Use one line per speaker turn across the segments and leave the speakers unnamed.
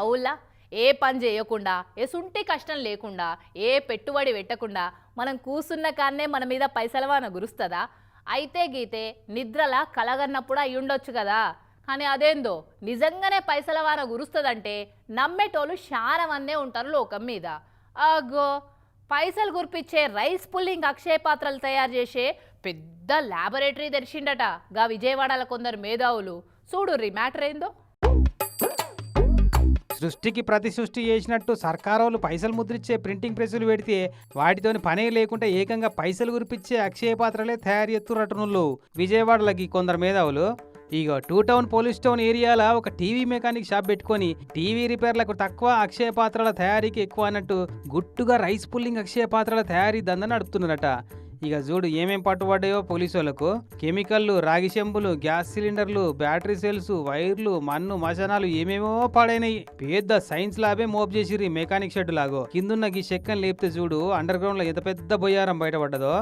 అవులా? ఏ పని చేయకుండా ఎసుంటి కష్టం లేకుండా ఏ పెట్టుబడి పెట్టకుండా మనం కూసున్న కాన్నే మన మీద పైసల వాన గురుస్తుందా? అయితే గీతే నిద్రలా కలగన్నప్పుడు అయి ఉండొచ్చు కదా. కానీ అదేందో నిజంగానే పైసల వాన గురుస్తుందంటే నమ్మేటోళ్ళు శానమన్నే ఉంటారు లోకం మీద. అగో పైసలు గురిపించే రైస్ పుల్లింగ్ అక్షయ పాత్రలు తయారు చేసే పెద్ద ల్యాబొరేటరీ తెరిచిండట గా విజయవాడల కొందరు మేధావులు. చూడు మ్యాటర్ ఏందో?
సృష్టికి ప్రతి సృష్టి చేసినట్టు సర్కారోళ్ళు పైసలు ముద్రిచ్చే ప్రింటింగ్ ప్రెస్సులు పెడితే వాటితోని పనే లేకుండా ఏకంగా పైసలు గురిపించే అక్షయ పాత్రలే తయారు చేస్తున్నట్టునుళ్ళు విజయవాడలకి కొందరు మేధావులు ఇగో టూ టౌన్ పోలీస్ టౌన్ ఏరియాలో ఒక టీవీ మెకానిక్ షాప్ పెట్టుకొని టీవీ రిపేర్లకు తక్కువ అక్షయ పాత్రల తయారీకి ఎక్కువ అన్నట్టు గుట్టుగా రైస్ పుల్లింగ్ అక్షయ పాత్రల తయారీ దంద నడుపుతున్నారట. ఇక చూడు ఏమేం పట్టుబడ్డాయో పోలీసు వాళ్ళకు కెమికల్లు రాగి చెంబులు గ్యాస్ సిలిండర్లు బ్యాటరీ సెల్స్ వైర్లు మన్ను మశనాలు ఏమేమో పాడైనాయి. పెద్ద సైన్స్ ల్యాబే మోప్ చేసిర్రు మెకానిక్ షెడ్ లాగో కిందున్న ఈ చెక్కని లేపితే చూడు అండర్ గ్రౌండ్లో ఎంత పెద్ద బొయ్యారం బయటపడ్డదో.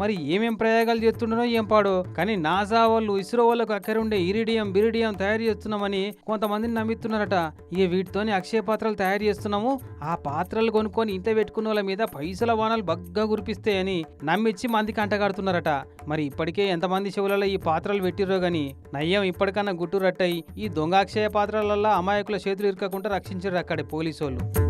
మరి ఏమేం ప్రయోగాలు చేస్తుండనో ఏం పాడో. కానీ నాసా వాళ్ళు ఇస్రో వాళ్ళకు అక్కర ఉండే ఇరిడియం బిరిడియం తయారు చేస్తున్నామని కొంతమందిని నమ్మిస్తున్నారట. ఇక వీటితోని అక్షయ పాత్రలు తయారు చేస్తున్నాము. ఆ పాత్రలు కొనుక్కొని ఇంత పెట్టుకున్న వాళ్ళ మీద పైసల వానలు బగ్గా కురిపిస్తాయని నమ్మిచ్చి మందికి అంటగడుతున్నారట మరి ఇప్పటికే ఎంతమంది చెవులలో ఈ పాత్రలు పెట్టిరో గాని నయ్యం ఇప్పటికన్నా గుట్టు రట్టయి ఈ దొంగ అక్షయ పాత్రలల్లో అమాయకుల చేతులు ఇరకకుండా రక్షించారు అక్కడే పోలీసు వాళ్ళు